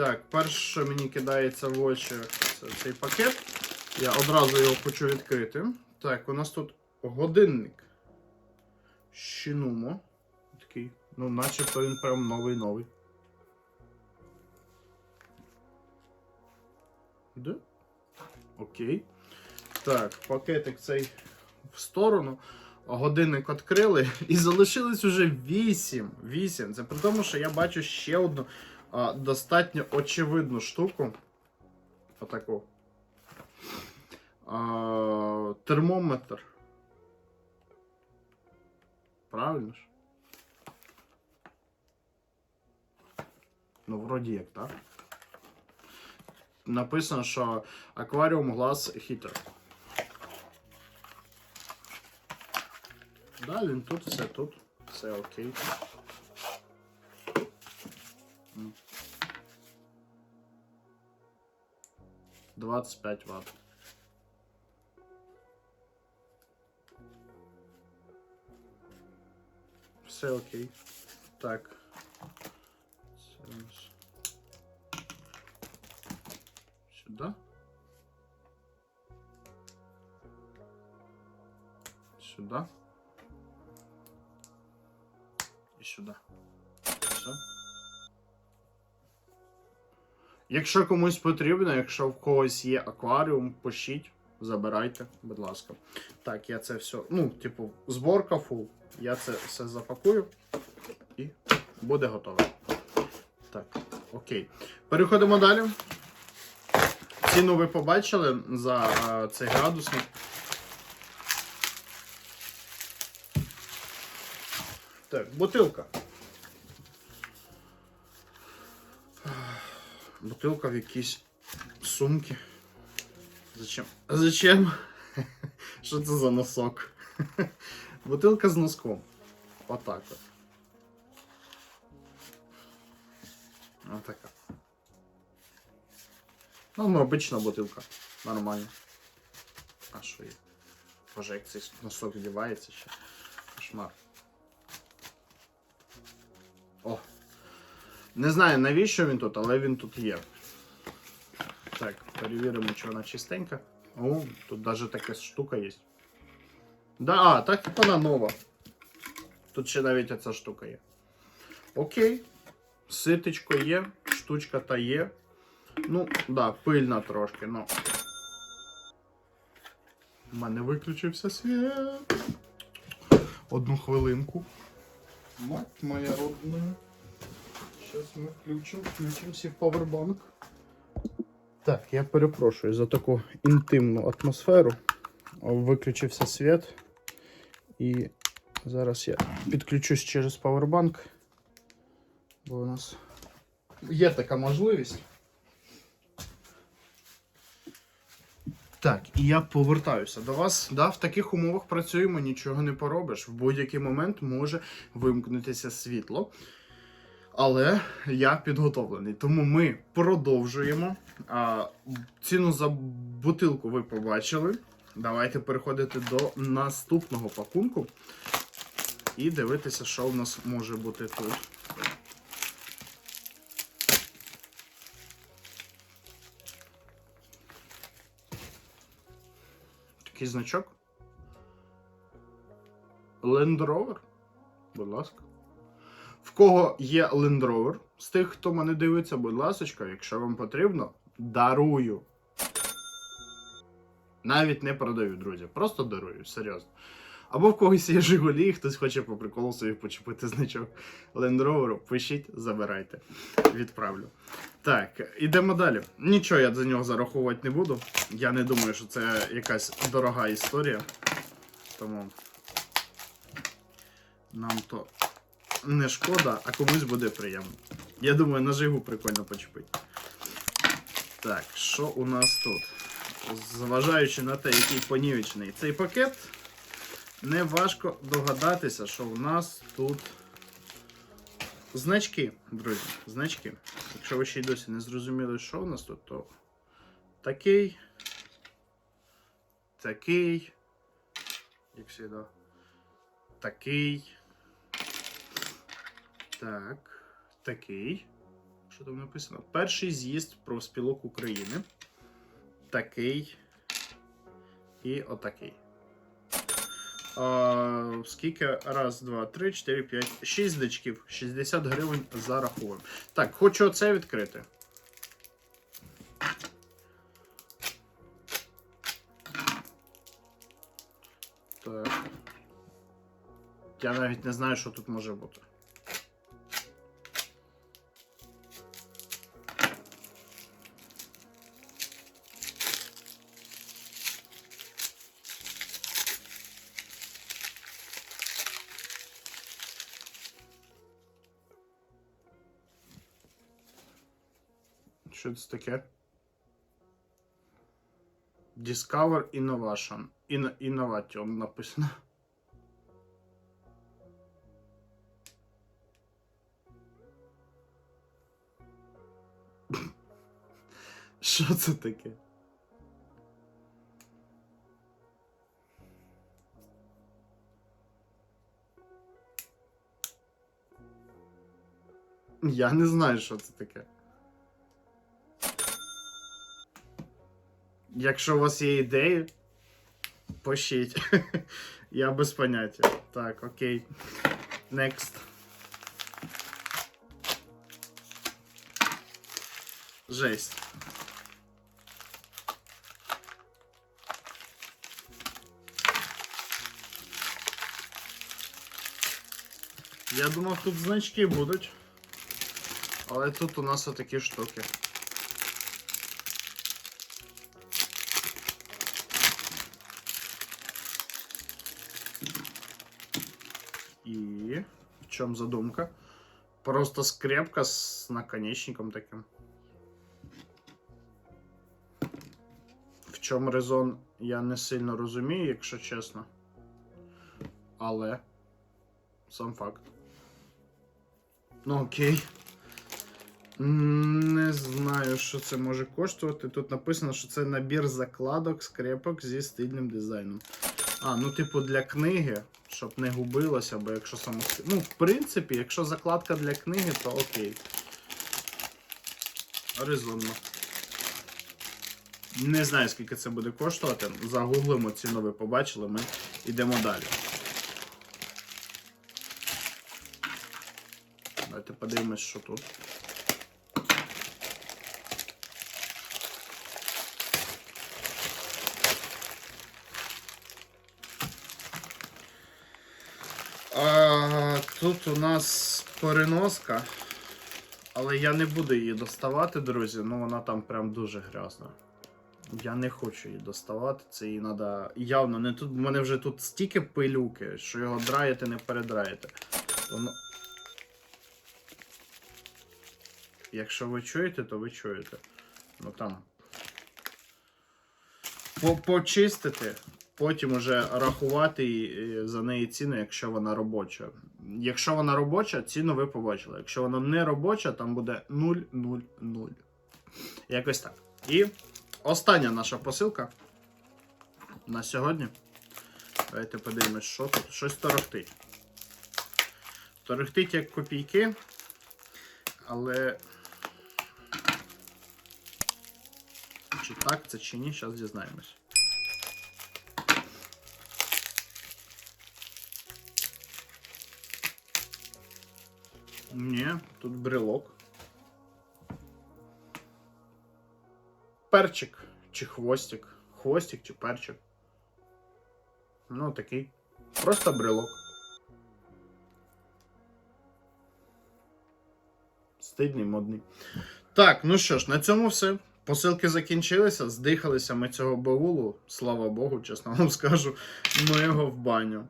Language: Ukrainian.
Так, перше, що мені кидається в очі, це цей пакет. Я одразу його хочу відкрити. Так, у нас тут годинник. Шинумо. Такий. Ну, начебто він прям новий-новий. Да? Окей. Так, пакетик цей в сторону. Годинник відкрили і залишилось уже 8. 8. Це при тому, що я бачу ще одну а, достатньо очевидну штуку. Отаку. А, термометр. Правильно ж? Ну, вроді як, так? Написано, що акваріум глаз хітер. Да, він тут, все тут, все окей. М. 25 Вт. Все окей. Так. Це у нас Сюда. Сюда. І сюди. Якщо комусь потрібно, якщо в когось є акваріум, пишіть, забирайте, будь ласка. Так, я це все. Ну, типу, зборка фул. Я це все запакую і буде готове. Так, окей. Переходимо далі. Ціну ви побачили за е, цей градусник. Так, бутилка. Бутилка в якійсь сумці. Зачем? Зачем? Що це за носок? Бутилка з носком. Отак от. Отака. Ну, ну, обична бутилка. Нормально. А що є? Боже, як цей носок вдівається ще. Кошмар. О. Не знаю навіщо він тут, але він тут є. Так, перевіримо, чи вона чистенька. О, тут навіть така штука є. Да, а, так вона нова. Тут ще навіть оця штука є. Окей. Ситечко є, штучка та є. Ну, да, пильна трошки, ну. У мене виключився світ. Одну хвилинку. Мать моя родная. Сейчас ми включимо, включимося в павербанк. Так, я перепрошую за таку інтимну атмосферу. Виключився світ. І зараз я підключусь через павербанк. Бо у нас є така можливість. Так, і я повертаюся до вас. Да, в таких умовах працюємо, нічого не поробиш. В будь-який момент може вимкнутися світло. Але я підготовлений. Тому ми продовжуємо. А, ціну за бутилку ви побачили. Давайте переходити до наступного пакунку і дивитися, що в нас може бути тут. Такий значок. Land Rover. Будь ласка. В кого є Land Rover, з тих, хто мене дивиться, будь ласка, якщо вам потрібно, дарую. Навіть не продаю, друзі. Просто дарую, серйозно. Або в когось є Жигулі, хтось хоче по приколу собі почепити значок Land Rover, пишіть, забирайте. Відправлю. Так, ідемо далі. Нічого я за нього зараховувати не буду. Я не думаю, що це якась дорога історія. Тому нам то не шкода, а комусь буде приємно. Я думаю, на жигу прикольно почепити. Так, що у нас тут? Зважаючи на те, який понівечний цей пакет, не важко догадатися, що у нас тут значки, друзі, значки. Якщо ви ще й досі не зрозуміли, що у нас тут, то такий, такий, як завжди, такий, так, такий. Що там написано? Перший з'їзд профспілок України. Такий. І отакий. А, скільки? Раз, два, три, чотири, п'ять, шість значків. 60 гривень зараховуємо. Так, хочу оце відкрити. Так. Я навіть не знаю, що тут може бути. Що це таке? Discover Innovation. Inno- Innovation написано. Що це таке? Я не знаю, що це таке. Якщо у вас є ідеї, пишіть. Я без поняття. Так, окей. Next. Жесть. Я думав, тут значки будуть. Але тут у нас отакі штуки. І в чому задумка? Просто скрепка з наконечником таким. В чому резон, я не сильно розумію, якщо чесно. Але сам факт. Ну окей. Не знаю, що це може коштувати. Тут написано, що це набір закладок, скрепок зі стильним дизайном. А, ну, типу, для книги, щоб не губилося, бо якщо само. Ну, в принципі, якщо закладка для книги, то окей. Резонно. Не знаю, скільки це буде коштувати. Загуглимо ціну, ви побачили, ми йдемо далі. Давайте подивимось, що тут. А, тут у нас переноска, але я не буду її доставати, друзі. Ну вона там прям дуже грязна. Я не хочу її доставати. Це її треба. Явно не тут. У мене вже тут стільки пилюки, що його драєте, не передраєте. Воно... Якщо ви чуєте, то ви чуєте. Ну там. По- Почистити, потім уже рахувати і за неї ціну, якщо вона робоча. Якщо вона робоча, ціну ви побачили. Якщо вона не робоча, там буде 0,0,0. Якось так. І остання наша посилка на сьогодні. Давайте подивимось, що тут. Щось торохтить. Торохтить як копійки, але. Чи так це чи ні, зараз дізнаємось. Ні, тут брелок. Перчик чи хвостик. Хвостик чи перчик. Ну, такий. Просто брелок. Стидний, модний. Так, ну що ж, на цьому все. Посилки закінчилися, здихалися ми цього баулу. Слава Богу, чесно вам скажу. Ми його в баню.